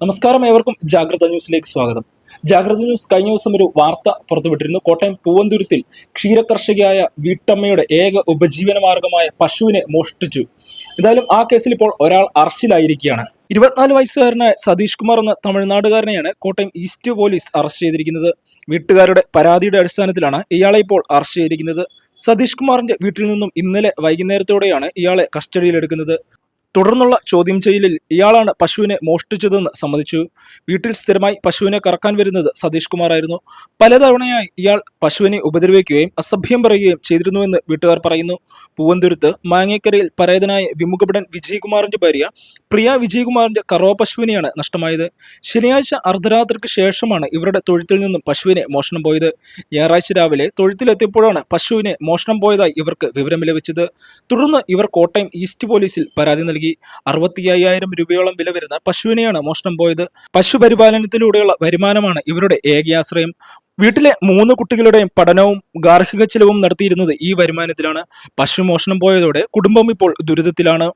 നമസ്കാരം ഏവർക്കും ജാഗ്രത ന്യൂസിലേക്ക് സ്വാഗതം. ജാഗ്രത ന്യൂസ് കഴിഞ്ഞ ദിവസം ഒരു വാർത്ത പുറത്തുവിട്ടിരുന്നു. കോട്ടയം പൂവന്തുരുത്തിൽ ക്ഷീരകർഷകയായ വീട്ടമ്മയുടെ ഏക ഉപജീവന മാർഗമായ പശുവിനെ മോഷ്ടിച്ചു. എന്തായാലും ആ കേസിൽ ഇപ്പോൾ ഒരാൾ അറസ്റ്റിലായിരിക്കുകയാണ്. ഇരുപത്തിനാല് വയസ്സുകാരനായ സതീഷ് കുമാർ എന്ന തമിഴ്നാടുകാരനെയാണ് കോട്ടയം ഈസ്റ്റ് പോലീസ് അറസ്റ്റ് ചെയ്തിരിക്കുന്നത്. വീട്ടുകാരുടെ പരാതിയുടെ അടിസ്ഥാനത്തിലാണ് ഇയാളെ ഇപ്പോൾ അറസ്റ്റ് ചെയ്തിരിക്കുന്നത്. സതീഷ് കുമാറിന്റെ വീട്ടിൽ നിന്നും ഇന്നലെ വൈകുന്നേരത്തോടെയാണ് ഇയാളെ കസ്റ്റഡിയിലെടുക്കുന്നത്. തുടർന്നുള്ള ചോദ്യം ചെയ്യലിൽ ഇയാളാണ് പശുവിനെ മോഷ്ടിച്ചതെന്ന് സമ്മതിച്ചു. വീട്ടിൽ സ്ഥിരമായി പശുവിനെ കറക്കാൻ വരുന്നത് സതീഷ് കുമാറായിരുന്നു പലതവണയായി ഇയാൾ പശുവിനെ ഉപദ്രവിക്കുകയും അസഭ്യം പറയുകയും ചെയ്തിരുന്നുവെന്ന് വീട്ടുകാർ പറയുന്നു. പൂവന്തുരുത്ത് മാങ്ങേക്കരയിൽ പരേതനായ വിമുഖപടൻ വിജയകുമാറിന്റെ ഭാര്യ പ്രിയ വിജയകുമാറിന്റെ കറവ പശുവിനെയാണ് നഷ്ടമായത്. ശനിയാഴ്ച അർദ്ധരാത്രിക്ക് ശേഷമാണ് ഇവരുടെ തൊഴുത്തിൽ നിന്നും പശുവിനെ മോഷണം പോയത്. ഞായറാഴ്ച രാവിലെ തൊഴുത്തിലെത്തിയപ്പോഴാണ് പശുവിനെ മോഷണം പോയതായി ഇവർക്ക് വിവരം ലഭിച്ചത്. തുടർന്ന് ഇവർ കോട്ടയം ഈസ്റ്റ് പോലീസിൽ പരാതി നൽകി. അറുപത്തി അയ്യായിരം രൂപയോളം വില വരുന്ന പശുവിനെയാണ് മോഷണം പോയത്. പശുപരിപാലനത്തിലൂടെയുള്ള വരുമാനമാണ് ഇവരുടെ ഏകയാശ്രയം. വീട്ടിലെ മൂന്ന് കുട്ടികളുടെയും പഠനവും ഗാർഹിക ചെലവും നടത്തിയിരുന്നത് ഈ വരുമാനത്തിലാണ്. പശു മോഷണം പോയതോടെ കുടുംബം ഇപ്പോൾ ദുരിതത്തിലാണ്.